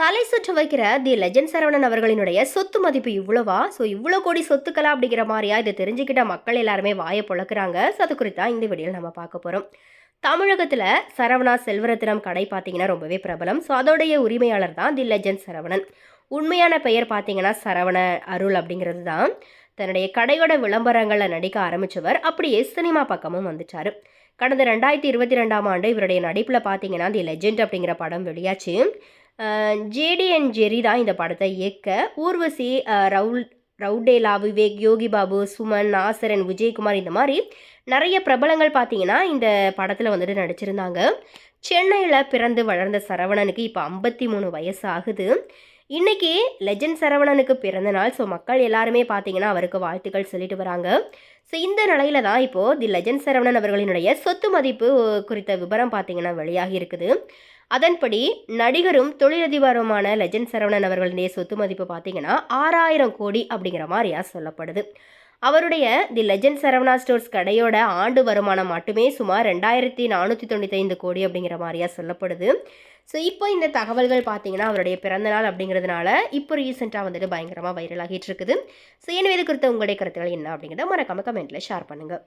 தலை சுற்று வைக்கிற தி லெஜண்ட் சரவணன் அவர்களினுடைய சொத்து மதிப்பு இவ்வளவா? ஸோ இவ்வளோ கோடி சொத்துக்களா அப்படிங்கிற மாதிரியா? இதை தெரிஞ்சுக்கிட்ட மக்கள் எல்லாருமே வாயை பொழக்கிறாங்க. ஸோ அது குறித்தா இந்த வீடியோவில் நம்ம பார்க்க போகிறோம் தமிழகத்தில் சரவணா செல்வரத்தினம் கடை பார்த்தீங்கன்னா ரொம்பவே பிரபலம். ஸோ அதோடைய உரிமையாளர் தான் தி லெஜண்ட் சரவணன். உண்மையான பெயர் பார்த்தீங்கன்னா சரவண அருள் அப்படிங்கிறது தான். தன்னுடைய கடையோட விளம்பரங்களில் நடிக்க ஆரம்பித்தவர் அப்படியே சினிமா பக்கமும் வந்துச்சார். கடந்த ரெண்டாயிரத்தி இருபத்தி ரெண்டாம் ஆண்டு இவருடைய நடிப்பில் பார்த்தீங்கன்னா தி லெஜெண்ட் அப்படிங்கிற படம் வெளியாச்சு. ஜேடி அண்ட் ஜெரி தான் இந்த படத்தை இயக்க. ஊர்வசி ரவுல் ரவுடேலா விவேக் யோகி பாபு சுமன் நாசரன் விஜயகுமார் இந்த மாதிரி நிறைய பிரபலங்கள் பார்த்தீங்கன்னா இந்த படத்தில் வந்துட்டு நடிச்சிருந்தாங்க. சென்னையில் பிறந்து வளர்ந்த சரவணனுக்கு இப்போ ஐம்பத்தி மூணு வயசு ஆகுது. இன்னைக்கு லெஜண்ட் சரவணனுக்கு பிறந்த நாள். ஸோ மக்கள் எல்லாருமே பார்த்தீங்கன்னா அவருக்கு வாழ்த்துக்கள் சொல்லிட்டு வராங்க. ஸோ இந்த நிலையில தான் இப்போது தி லெஜண்ட் சரவணன் அவர்களினுடைய சொத்து மதிப்பு குறித்த விபரம் பார்த்தீங்கன்னா வெளியாகி இருக்குது. அதன்படி நடிகரும் தொழிலதிபருமான லெஜண்ட் சரவணன் அவர்களுடைய சொத்து மதிப்பு பார்த்தீங்கன்னா ஆறாயிரம் கோடி அப்படிங்கிற மாதிரியா சொல்லப்படுது. அவருடைய தி லெஜண்ட் சரவணா ஸ்டோர்ஸ் கடையோட ஆண்டு வருமானம் மட்டுமே சுமார் ரெண்டாயிரத்தி நானூற்றி தொண்ணூத்தைந்து கோடி அப்படிங்கிற மாதிரியா சொல்லப்படுது. ஸோ இப்போ இந்த தகவல்கள் பார்த்தீங்கன்னா அவருடைய பிறந்தநாள் அப்படிங்கிறதுனால இப்போ ரீசெண்டாக வந்துட்டு பயங்கரமாக வைரல் ஆகிட்டு இருக்குது. ஸோ எனவே இது குறித்த உங்களுடைய கருத்துக்கள் என்ன அப்படிங்கிறத மறக்காம கமெண்ட்டில் ஷேர் பண்ணுங்கள்